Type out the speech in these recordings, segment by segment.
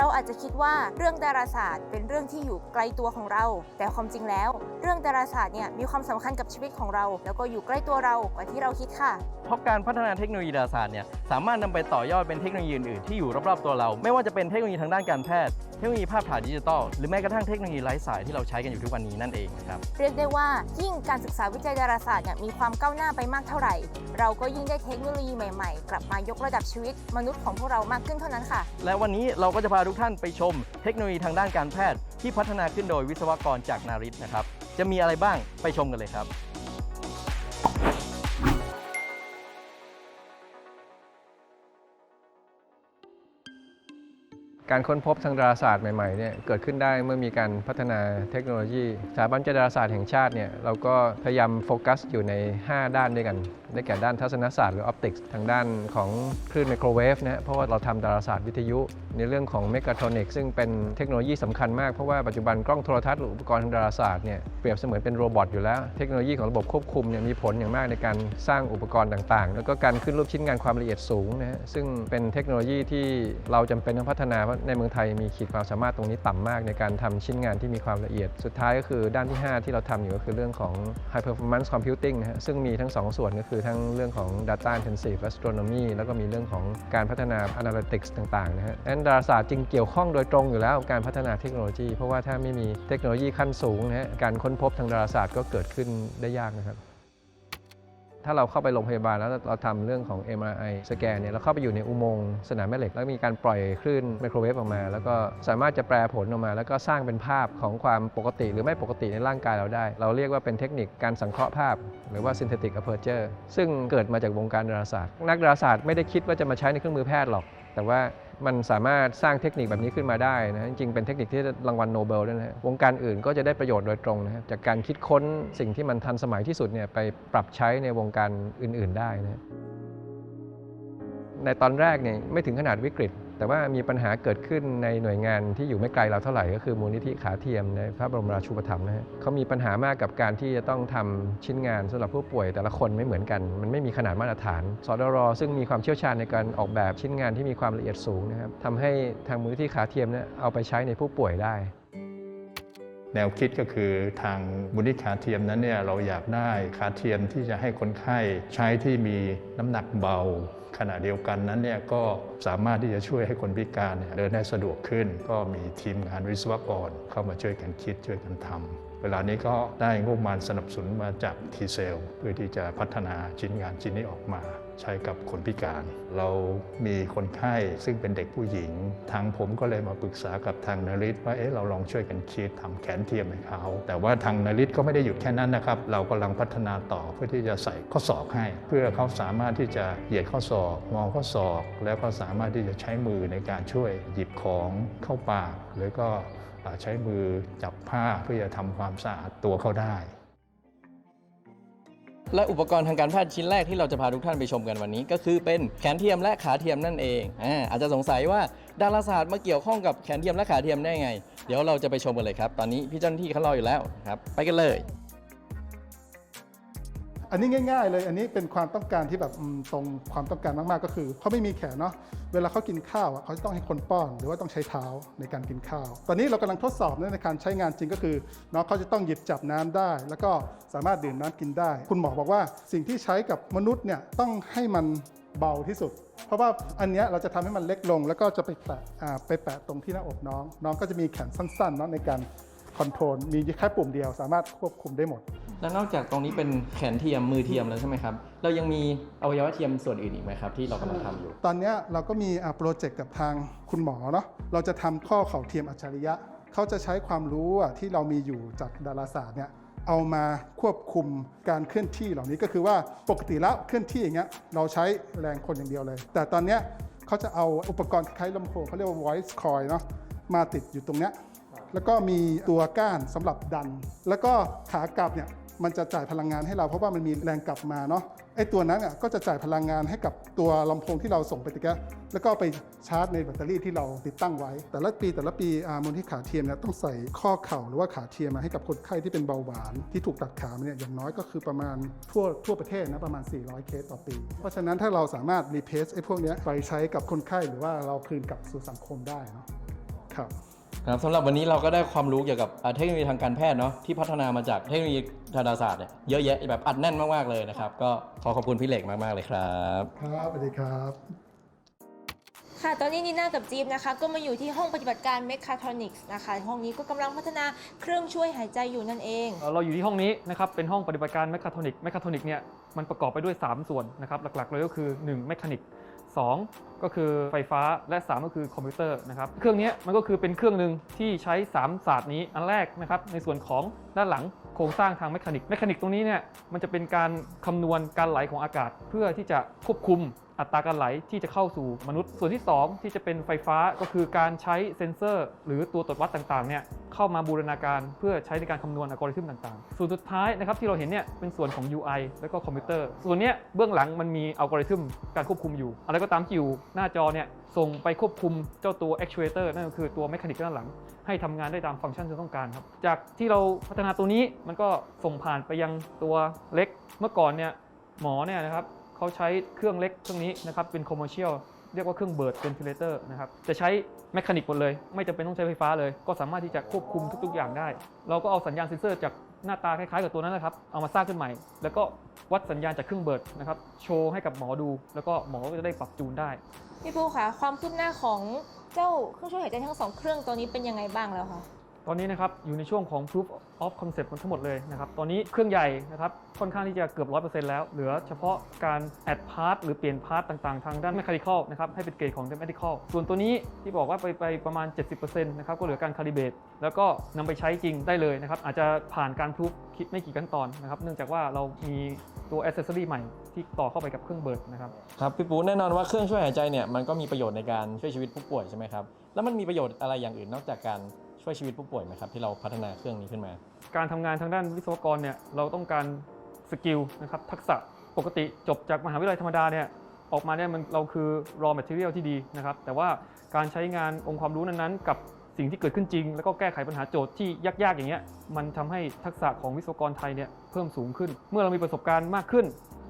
เราอาจจะคิดว่าเรื่องดาราศาสตร์ เป็นเรื่องที่อยู่ไกลตัวของเรา แต่ความจริงแล้ว เรื่องดาราศาสตร์เนี่ยมีความสำคัญกับชีวิตของเรา แล้วก็อยู่ใกล้ตัวเรากว่าที่เราคิดค่ะ เพราะการพัฒนาเทคโนโลยีดาราศาสตร์เนี่ยสามารถนำไปต่อยอดเป็นเทคโนโลยีอื่นๆที่อยู่รอบๆตัวเรา ไม่ว่าจะเป็นเทคโนโลยีทางด้านการแพทย์ เทคโนโลยีภาพถ่ายดิจิตอลหรือแม้กระทั่งเทคโนโลยีไร้สายที่เราใช้กันอยู่ทุกวันนี้นั่นเองนะครับ เรียกได้ว่ายิ่งการศึกษาวิจัยดาราศาสตร์เนี่ยมีความก้าวหน้าไปมากเท่าไหร่ เราก็ยิ่งได้เทคโนโลยีใหม่ๆ กลับมายกระดับชีวิตมนุษย์ของพวกเรามากขึ้นเท่านั้นค่ะ และวันนี้เราก็จะพาทุกท่านไปชม เทคโนโลยีทางด้านการแพทย์ที่พัฒนาขึ้นโดยวิศวกรจากนาริตนะครับจะมีอะไรบ้างไปชมกันเลยครับ การค้นพบทางดาราศาสตร์ใหม่ๆเนี่ยเกิดขึ้นได้เมื่อมีการพัฒนาเทคโนโลยีสถาบันจัยดาราศาสตร์แห่งชาติเนี่ยเราก็พยายามโฟกัสอยู่ใน 5 ด้านด้วยกันได้แก่ด้านทัศนศาสตร์หรือออปติกส์ทางด้านของคลื่นไมโครเวฟนะเพราะว่าเราทำดาราศาสตร์วิทยุ ในเรื่องของเมกาโทนิกซึ่งเป็นเทคโนโลยีสำคัญมากเพราะว่าปัจจุบันกล้องโทรทัศน์หรืออุปกรณ์ทางดาราศาสตร์เนี่ยเปรียบเสมือนเป็นโรบอทอยู่แล้ว เทคโนโลยีของระบบควบคุมเนี่ยมีผลอย่างมากในการสร้างอุปกรณ์ต่างๆ แล้วก็การขึ้นรูปชิ้นงานความละเอียดสูงนะฮะซึ่งเป็นเทคโนโลยีที่เราจำเป็นต้องพัฒนาเพราะในเมืองไทยมีขีดความสามารถตรงนี้ต่ำมากในการทำชิ้นงานที่มีความละเอียด สุดท้ายก็คือด้านที่ 5 ที่เราทำอยู่ก็คือเรื่องของ high performance computing นะฮะซึ่งมีทั้ง 2 ส่วนก็คือทั้งเรื่องของ data intensive astronomy แล้วก็มีเรื่องของการพัฒนา analytics ต่างๆนะฮะดังนั้นดาราศาสตร์จึงเกี่ยวข้องโดยตรงอยู่แล้วกับการพัฒนาเทคโนโลยี เพราะว่าถ้าไม่มีเทคโนโลยีขั้นสูงนะฮะการค้นพบทางดาราศาสตร์ก็เกิดขึ้นได้ยากนะครับ ถ้าเราเข้าไปโรงพยาบาลแล้วเราทำเรื่องของ MRI สแกนเนี่ยเราเข้าไปอยู่ในอุโมงค์สนามแม่เหล็ก แล้วมีการปล่อยคลื่นไมโครเวฟออกมา แล้วก็สามารถจะแปลผลออกมา แล้วก็สร้างเป็นภาพของความปกติ หรือไม่ปกติในร่างกายเราได้ เราเรียกว่าเป็นเทคนิคการสังเคราะห์ภาพ หรือว่า synthetic aperture ซึ่งเกิดมาจากวงการดาราศาสตร์ นักดาราศาสตร์ไม่ได้คิดว่าจะมาใช้ในเครื่องมือแพทย์หรอก แต่ว่า มันสามารถสร้างเทคนิคแบบนี้ขึ้นมาได้นะจริงเป็นเทคนิคที่รางวัลโนเบลด้วยนะฮะวงการอื่นก็จะได้ประโยชน์โดยตรงนะครับจากการคิดค้นสิ่งที่มันทันสมัยที่สุดเนี่ยไปปรับใช้ในวงการอื่น ๆ ได้นะในตอนแรกเนี่ยไม่ถึงขนาดวิกฤต แต่ว่ามีปัญหาเกิดขึ้นในหน่วยงานที่อยู่ไม่ไกลเราเท่าไหร่ก็คือมูลนิธิขาเทียมในพระบรมราชูปถัมภ์นะฮะเขามีปัญหามากกับการที่จะต้องทำชิ้นงานสำหรับผู้ป่วยแต่ละคนไม่เหมือนกัน มันไม่มีขนาดมาตรฐานสดรซึ่งมีความเชี่ยวชาญในการออกแบบชิ้นงานที่มีความละเอียดสูงนะครับทำให้ทางมูลนิธิขาเทียมเนี่ยเอาไปใช้ในผู้ป่วยได้ แนวคิดก็คือทางมูลนิขาเทียมนั้นเนี่ยเราอยากได้ขาเทียมที่จะให้คนไข้ใช้ที่มีน้ำหนักเบา ขณะเดียวกันนั้นเนี่ยก็สามารถที่จะช่วยให้คนพิการเเดินได้สะดวกขึ้น ก็มีทีมงานวิศวกรเข้ามาช่วยกันคิดช่วยกันทำเวลานี้ก็ได้งบประมาณสนับสนุนมาจากทีเซลเพื่อที่จะพัฒนาชิ้นงานชิ้นนี้ออกมา ใช้กับคนพิการ เรามีคนไข้ซึ่งเป็นเด็กผู้หญิง ทางผมก็เลยมาปรึกษากับทางนริศว่าเอ๊ะเราลองช่วยกันคิดทำแขนเทียมให้เขาแต่ว่าทางนริศก็ไม่ได้หยุดแค่นั้นนะครับ เรากำลังพัฒนาต่อเพื่อที่จะใส่ข้อศอกให้ เพื่อเขาสามารถที่จะเหยียดข้อศอก มองข้อศอก แล้วก็สามารถที่จะใช้มือในการช่วยหยิบของเข้าปากหรือก็ใช้มือจับผ้าเพื่อจะทำความสะอาดตัวเขาได้ และอุปกรณ์ทางการแพทย์ชิ้นแรกที่เราจะพาทุกท่านไปชมกันวันนี้ ก็คือเป็นแขนเทียมและขาเทียมนั่นเองอาอาจจะสงสัยว่าดาราศาสตร์มาเกี่ยวข้องกับแขนเทียมและขาเทียมได้ไง เดี๋ยวเราจะไปชมกันเลยครับ ตอนนี้พี่เจ้าหน้าที่เขารออยู่แล้วครับ ไปกันเลย อันนี้ง่าย ๆ เลย อันนี้เป็นความต้องการที่แบบตรงความต้องการมากๆ ก็คือเขาไม่มีแขนเนาะ เวลาเขากินข้าวเขาจะต้องให้คนป้อน หรือว่าต้องใช้เท้าในการกินข้าว ตอนนี้เรากำลังทดสอบในการใช้งานจริงก็คือน้องเขาจะต้องหยิบจับน้ำได้ แล้วก็สามารถดื่มน้ำกินได้ คุณหมอบอกว่าสิ่งที่ใช้กับมนุษย์เนี่ยต้องให้มันเบาที่สุด เพราะว่าอันนี้เราจะทำให้มันเล็กลง แล้วก็จะไปแปะไปแปะตรงที่หน้าอกน้อง น้องก็จะมีแขนสั้นๆเนาะในการคอนโทรลมีแค่ปุ่มเดียวสามารถควบคุมได้หมด แล้วนอกจากตรงนี้เป็นแขนเทียมมือเทียมแล้วใช่ไหมครับ เรายังมีอวัยวะเทียมส่วนอื่นอีกไหมครับที่เรากำลังทำอยู่ ตอนนี้เราก็มีโปรเจกต์กับทางคุณหมอเนาะเราจะทำข้อเข่าเทียมอัจฉริยะ เขาจะใช้ความรู้ที่เรามีอยู่จากดาราศาสตร์เนี่ยเอามาควบคุมการเคลื่อนที่เหล่านี้ก็คือว่าปกติแล้วเคลื่อนที่อย่างเงี้ยเราใช้แรงคนอย่างเดียวเลย แต่ตอนเนี้ยเขาจะเอาอุปกรณ์คล้ายลำโพงเขาเรียกว่า voice coil เนาะมาติดอยู่ตรงเนี้ยแล้วก็มีตัวก้านสำหรับดัน แล้วก็ขากลับเนี่ย มันจะจ่ายพลังงานให้เราเพราะว่ามันมีแรงกลับมาเนาะไอ้ตัวนั้นอะก็จะจ่ายพลังงานให้กับตัวลำโพงที่เราส่งไปตะแกะแล้วก็ไปชาร์จในแบตเตอรี่ที่เราติดตั้งไว้ แต่ละปีแต่ละปีอามูลที่ขาเทียมเนี่ยต้องใส่ข้อเข่าหรือว่าขาเทียมมาให้กับคนไข้ที่เป็นเบาหวานที่ถูกตัดขาเนี่ยอย่างน้อยก็คือประมาณทั่วทั่วประเทศนะประมาณ 400 เคสต่อปี เพราะฉะนั้นถ้าเราสามารถรีเพสไอ้พวกนี้ไปใช้กับคนไข้หรือว่าเราคืนกลับสู่สังคมได้เนาะครับ ครับสำหรับวันนี้เราก็ได้ความรู้เกี่ยวกับอ่าเทคโนโลยีทางการแพทย์เนาะที่พัฒนามาจากเทคโนโลยีดาราศาสตร์เนี่ยเยอะแยะแบบอัดแน่นมากๆเลยนะครับ ก็ขอขอบคุณพี่เหล็กมากๆเลยครับครับสวัสดีครับ ค่ะ ตอนนี้นีน่ากับจีบนะคะ ก็มาอยู่ที่ห้องปฏิบัติการ Mechatronics นะคะ ห้องนี้ก็กำลังพัฒนาเครื่องช่วยหายใจอยู่นั่นเอง เอ่อเราอยู่ที่ห้องนี้นะครับเป็นห้องปฏิบัติการแมคคาทรอนิกแมคคาทรอนิกเนี่ยมันประกอบไปด้วย 3 ส่วนนะครับหลักๆเลยก็คือ1แมคานิก2 ก็คือไฟฟ้าและ 3 ก็คือคอมพิวเตอร์นะครับเครื่องนี้มันก็คือเป็นเครื่องหนึ่งที่ใช้ 3 ศาสตร์นี้อันแรกนะครับในส่วนของด้านหลังโครงสร้างทางแมคานิกแมคานิกตรงนี้เนี่ยมันจะเป็นการคำนวณการไหลของอากาศ เพื่อที่จะควบคุมอัตราการไหลที่จะเข้าสู่มนุษย์ ส่วนที่ 2 ที่จะเป็นไฟฟ้าก็คือการใช้เซ็นเซอร์ หรือตัวตรวจวัดต่างๆเนี่ยเข้ามาบูรณาการเพื่อใช้ในการคำนวณอัลกอริทึมต่างๆ ส่วนสุดท้ายนะครับที่เราเห็นเนี่ยเป็นส่วนของ UI แล้วก็คอมพิวเตอร์ ส่วนเนี้ยเบื้องหลังมันมีอัลกอริทึมการควบคุมอยู่ อะไรก็ตามที่อยู่หน้าจอเนี่ยส่งไปควบคุมเจ้าตัว actuator นั่นก็คือตัวแมคานิกด้านหลัง ให้ทำงานได้ตามฟังก์ชันที่ต้องการครับ จากที่เราพัฒนาตัวนี้มันก็ส่งผ่านไปยังตัวเล็ก เมื่อก่อนเนี่ยหมอเนี่ยนะครับเขาใช้เครื่องเล็กเครื่องนี้นะครับเป็นคอมเมอร์เชียลเรียกว่าเครื่องเบิร์ดเ e นทิเลเตอร์นะครับ จะใช้แมคานิกหมดเลย ไม่จำเป็นต้องใช้ไฟฟ้าเลย ก็สามารถที่จะควบคุมทุก ๆ อย่างได้ เราก็เอาสัญญาณเซ็นเซอร์จาก หน้าตาคล้ายๆกับตัวนั้นนะครับ เอามาสร้างขึ้นใหม่ แล้วก็วัดสัญญาณจากเครื่องเบิร์ดนะครับ โชว์ให้กับหมอดู แล้วก็หมอก็จะได้ปรับจูนได้ พี่ปูคะความคืบหน้าของเจ้าเครื่องช่วยหายใจทั้งสองเครื่องตัวนี้เป็นยังไงบ้างแล้วคะ ตอนนี้นะครับอยู่ในช่วงของ proof of concept ทั้งหมดเลยนะครับตอนนี้เครื่องใหญ่นะครับค่อนข้างที่จะเกือบ 100%แล้ว เหลือเฉพาะการ add part หรือเปลี่ยนพาร์ตต่างๆ ทางด้าน mechanical นะครับให้เป็นเกรดของ medical ส่วนตัวนี้ที่บอกว่าไปไปประมาณ 70%นะครับก็เหลือการ calibrate แล้วก็นำไปใช้จริงได้เลยนะครับอาจจะผ่านการ proof คิดไม่กี่ขั้นตอนนะครับเนื่องจากว่าเรามีตัว accessory ใหม่ที่ต่อเข้าไปกับเครื่องเบิร์ดนะครับครับพี่ปูแน่นอนว่าเครื่องช่วยหายใจเนี่ยมันก็มีประโยชน์ในการช่วยชีวิตผู้ป่วยใช่ไหมครับแล้วมันมีประโยชน์อะไรอย่างอื่นนอกจากการ ช่วยชีวิตผู้ป่วยไหมครับที่เราพัฒนาเครื่องนี้ขึ้นมา การทำงานทางด้านวิศวกรเนี่ยเราต้องการสกิลนะครับทักษะปกติจบจากมหาวิทยาลัยธรรมดาเนี่ยออกมาเนี่ยมันเราคือ raw material ที่ดีนะครับ แต่ว่าการใช้งานองค์ความรู้นั้นๆ กับสิ่งที่เกิดขึ้นจริง แล้วก็แก้ไขปัญหาโจทย์ที่ยากๆ อย่างเงี้ยมันทำให้ทักษะของวิศวกรไทยเนี่ยเพิ่มสูงขึ้น เมื่อเรามีประสบการณ์มากขึ้น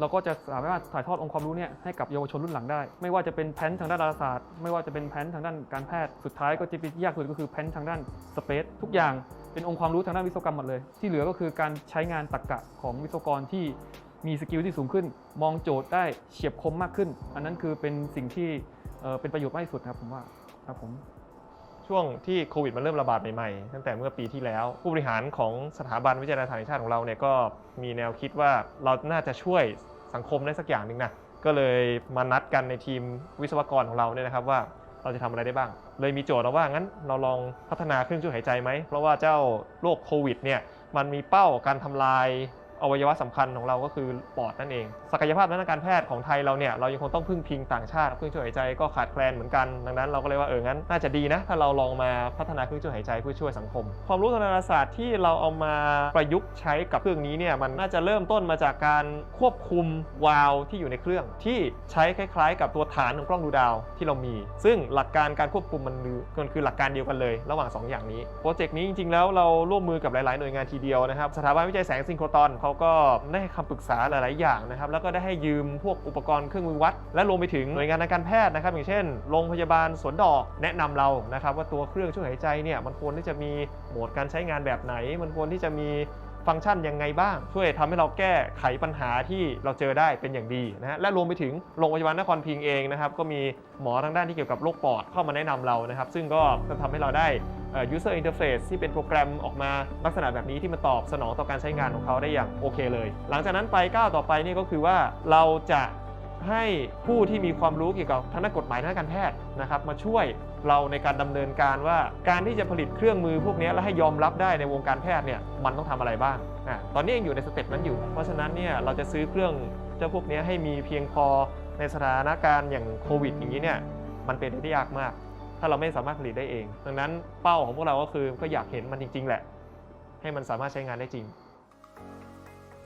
เราก็จะสามารถถ่ายทอดองค์ความรู้เนี่ยให้กับเยาวชนรุ่นหลังได้ ไม่ว่าจะเป็นแพนทางด้านดาราศาสตร์ ไม่ว่าจะเป็นแพนทางด้านการแพทย์สุดท้ายก็จะเป็นยากสุดก็คือแพนทางด้านสเปซทุกอย่างเป็นองค์ความรู้ทางด้านวิศวกรรมหมดเลย ที่เหลือก็คือการใช้งานตรรกะของวิศวกรที่มีสกิลที่สูงขึ้น มองโจทย์ได้เฉียบคมมากขึ้น อันนั้นคือเป็นสิ่งที่เเป็นประโยชน์มากที่สุดครับผมว่าครับผม ช่วงที่โควิดมันเริ่มระบาดใหม่ๆ ตั้งแต่เมื่อปีที่แล้ว ผู้บริหารของสถาบันวิจัยดาราศาสตร์แห่งชาติของเราเนี่ยก็มีแนวคิดว่าเราน่าจะช่วยสังคมได้สักอย่างหนึ่งนะก็เลยมานัดกันในทีมวิศวกรของเราเนี่ยนะครับว่าเราจะทำอะไรได้บ้าง เลยมีโจทย์มาว่างั้นเราลองพัฒนาเครื่องช่วยหายใจไหม เพราะว่าเจ้าโรคโควิดเนี่ยมันมีเป้าการทำลาย อวัยวะสำคัญของเราก็คือปอดนั่นเอง ศักยภาพด้านการแพทย์ของไทยเราเนี่ยเรายังคงต้องพึ่งพิงต่างชาติเครื่องช่วยหายใจก็ขาดแคลนเหมือนกัน ดังนั้นเราก็เลยว่าเอองั้นน่าจะดีนะถ้าเราลองมาพัฒนาเครื่องช่วยหายใจเพื่อช่วยสังคม ความรู้ทางดาราศาสตร์ที่เราเอามาประยุกต์ใช้กับเครื่องนี้เนี่ยมันน่าจะเริ่มต้นมาจากการควบคุมวาล์วที่อยู่ในเครื่อง ที่ใช้คล้าย ๆ กับตัวฐานของกล้องดูดาวที่เรามี ซึ่งหลักการการควบคุมมันคือมันคือหลักการเดียวกันเลย ระหว่างสองอย่างนี้โปรเจกต์นี้จริงๆแล้วเราร่วมมือกับหลายๆหน่วยงานทีเดียวนะครับสถาบันวิจัยแสงซิงโครตอนเขาก็ได้ให้คำปรึกษาหลาย ๆ อย่างนะครับ แล้วก็ได้ให้ยืมพวกอุปกรณ์เครื่องมือวัด และรวมไปถึงหน่วยงานทางการแพทย์นะครับ อย่างเช่น โรงพยาบาลสวนดอกแนะนำเรานะครับว่าตัวเครื่องช่วยหายใจเนี่ยมันควรที่จะมีโหมดการใช้งานแบบไหน มันควรที่จะมีฟังก์ชันยังไงบ้าง ช่วยทำให้เราแก้ไขปัญหาที่เราเจอได้เป็นอย่างดีนะฮะและรวมไปถึงโรงพยาบาลนครพิงค์เองนะครับก็มีหมอทางด้านที่เกี่ยวกับโรคปอดเข้ามาแนะนำเรานะครับ ซึ่งก็จะทำให้เราได้ user interface ที่เป็นโปรแกรมออกมาลักษณะแบบนี้ที่มาตอบสนองต่อการใช้งานของเขาได้อย่างโอเคเลย หลังจากนั้นไปก้าวต่อไปนี่ก็คือว่าเราจะให้ผู้ที่มีความรู้เกี่ยวกับทางด้านกฎหมายทางด้านการแพทย์นะครับมาช่วยเราในการดำเนินการว่าการที่จะผลิตเครื่องมือพวกนี้แล้วให้ยอมรับได้ในวงการแพทย์เนี่ยมันต้องทำอะไรบ้างอะตอนนี้ยังอยู่ในสเต็ปนั้นอยู่ เพราะฉะนั้นเนี่ยเราจะซื้อเครื่องเจ้าพวกนี้ให้มีเพียงพอในสถานการณ์อย่างโควิดอย่างนี้เนี่ยมันเป็นไปได้ยากมาก ถ้าเราไม่สามารถผลิตได้เอง ดังนั้นเป้าของพวกเราก็คือก็อยากเห็นมันจริง ๆ แหละ ให้มันสามารถใช้งานได้จริง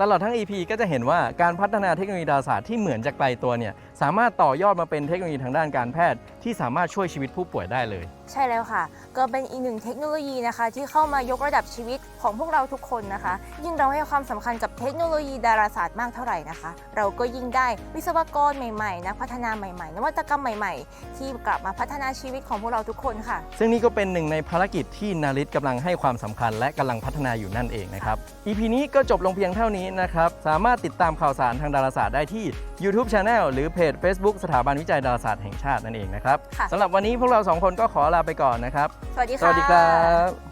ตลอดทั้ง EP ก็จะเห็นว่าการพัฒนาเทคโนโลยีดาราศาสตร์ที่เหมือนจะไกลตัวเนี่ยสามารถต่อยอดมาเป็นเทคโนโลยีทางด้านการแพทย์ ที่สามารถช่วยชีวิตผู้ป่วยได้เลย ใช่แล้วค่ะ ก็เป็นอีกหนึ่งเทคโนโลยีนะคะ ที่เข้ามายกระดับชีวิตของพวกเราทุกคนนะคะ ยิ่งเราให้ความสำคัญกับเทคโนโลยีดาราศาสตร์มากเท่าไหร่นะคะ เราก็ยิ่งได้วิศวกรใหม่ๆนักพัฒนาใหม่ๆ นวัตกรรมใหม่ ๆ ที่กลับมาพัฒนาชีวิตของพวกเราทุกคนค่ะ ซึ่งนี่ก็เป็นหนึ่งในภารกิจที่นาริตกำลังให้ความสำคัญ และกำลังพัฒนาอยู่นั่นเองนะครับ EP นี้ก็จบลงเพียงเท่านี้นะครับ สามารถติดตามข่าวสารทางดาราศาสตร์ได้ที่ YouTube Channel หรือเพจ Facebook สถาบันวิจัยดาราศาสตร์แห่งชาตินั่นเองนะครับค่ะสำหรับวันนี้พวกเราสองคนก็ขอลาไปก่อนนะครับ สวัสดีสค่ะวัสดีครับ